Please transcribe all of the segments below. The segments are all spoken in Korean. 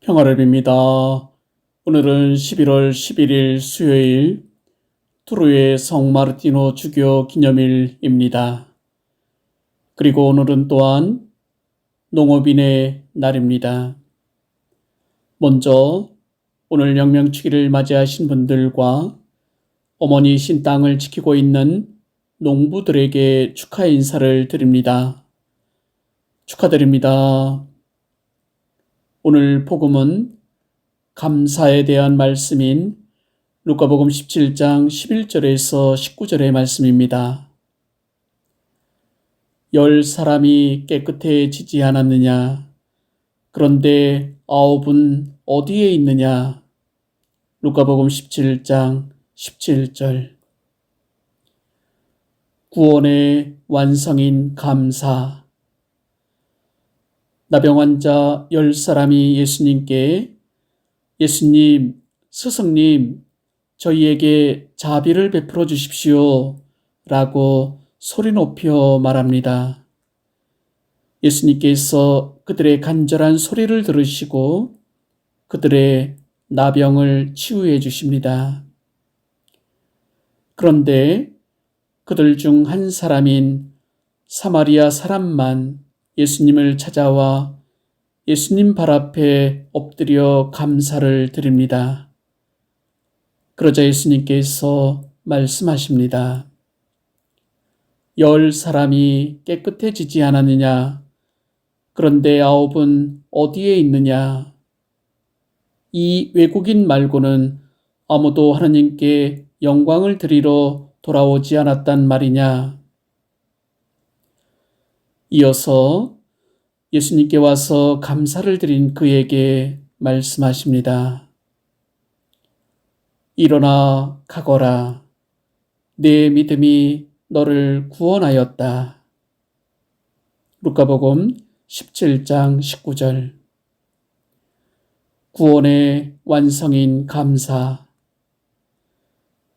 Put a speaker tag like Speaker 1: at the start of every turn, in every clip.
Speaker 1: 평화를 빕니다. 오늘은 11월 11일 수요일 투르의 성 마르티노 주교 기념일입니다. 그리고 오늘은 또한 농업인의 날입니다. 먼저 오늘 영명축일을 맞이하신 분들과 어머니 신 땅을 지키고 있는 농부들에게 축하 인사를 드립니다. 축하드립니다. 오늘 복음은 감사에 대한 말씀인 루카복음 17장 11절에서 19절의 말씀입니다. 열 사람이 깨끗해지지 않았느냐? 그런데 아홉은 어디에 있느냐? 루카복음 17장 17절. 구원의 완성인 감사. 나병 환자 열 사람이 예수님께 예수님, 스승님, 저희에게 자비를 베풀어 주십시오. 라고 소리 높여 말합니다. 예수님께서 그들의 간절한 소리를 들으시고 그들의 나병을 치유해 주십니다. 그런데 그들 중 한 사람인 사마리아 사람만 예수님을 찾아와 예수님 발 앞에 엎드려 감사를 드립니다. 그러자 예수님께서 말씀하십니다. 열 사람이 깨끗해지지 않았느냐? 그런데 아홉은 어디에 있느냐? 이 외국인 말고는 아무도 하나님께 영광을 드리러 돌아오지 않았단 말이냐? 이어서 예수님께 와서 감사를 드린 그에게 말씀하십니다. 일어나 가거라. 내 믿음이 너를 구원하였다. 루카복음 17장 19절. 구원의 완성인 감사.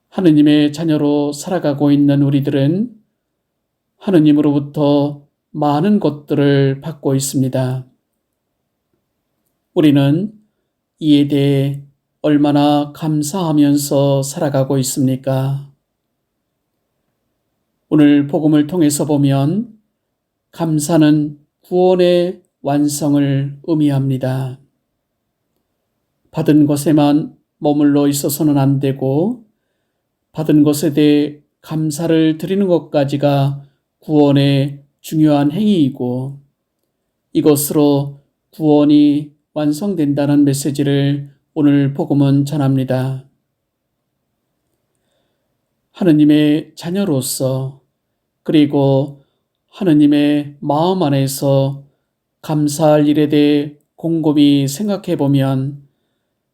Speaker 1: 하느님의 자녀로 살아가고 있는 우리들은 하느님으로부터 많은 것들을 받고 있습니다. 우리는 이에 대해 얼마나 감사하면서 살아가고 있습니까? 오늘 복음을 통해서 보면 감사는 구원의 완성을 의미합니다. 받은 것에만 머물러 있어서는 안 되고 받은 것에 대해 감사를 드리는 것까지가 구원의 중요한 행위이고 이것으로 구원이 완성된다는 메시지를 오늘 복음은 전합니다. 하느님의 자녀로서 그리고 하느님의 마음 안에서 감사할 일에 대해 곰곰이 생각해 보면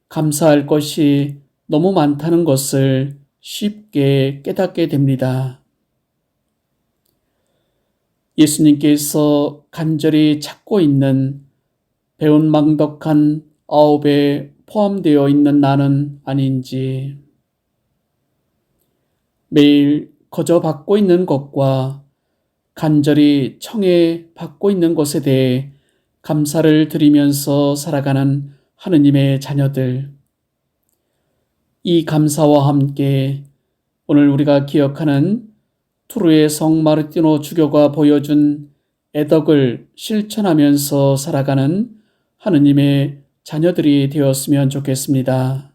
Speaker 1: 감사할 것이 너무 많다는 것을 쉽게 깨닫게 됩니다. 예수님께서 간절히 찾고 있는 배운 망덕한 아홉에 포함되어 있는 나는 아닌지 매일 거저 받고 있는 것과 간절히 청해 받고 있는 것에 대해 감사를 드리면서 살아가는 하느님의 자녀들. 이 감사와 함께 오늘 우리가 기억하는 투르의 성 마르티노 주교가 보여준 애덕을 실천하면서 살아가는 하느님의 자녀들이 되었으면 좋겠습니다.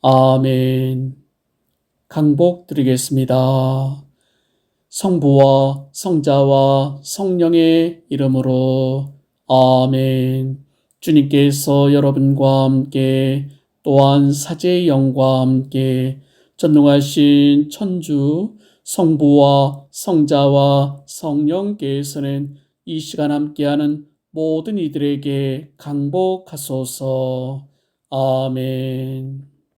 Speaker 1: 아멘. 강복 드리겠습니다. 성부와 성자와 성령의 이름으로 아멘. 주님께서 여러분과 함께 또한 사제의 영과 함께 전능하신 천주 성부와 성자와 성령께서는 이 시간 함께하는 모든 이들에게 강복하소서. 아멘.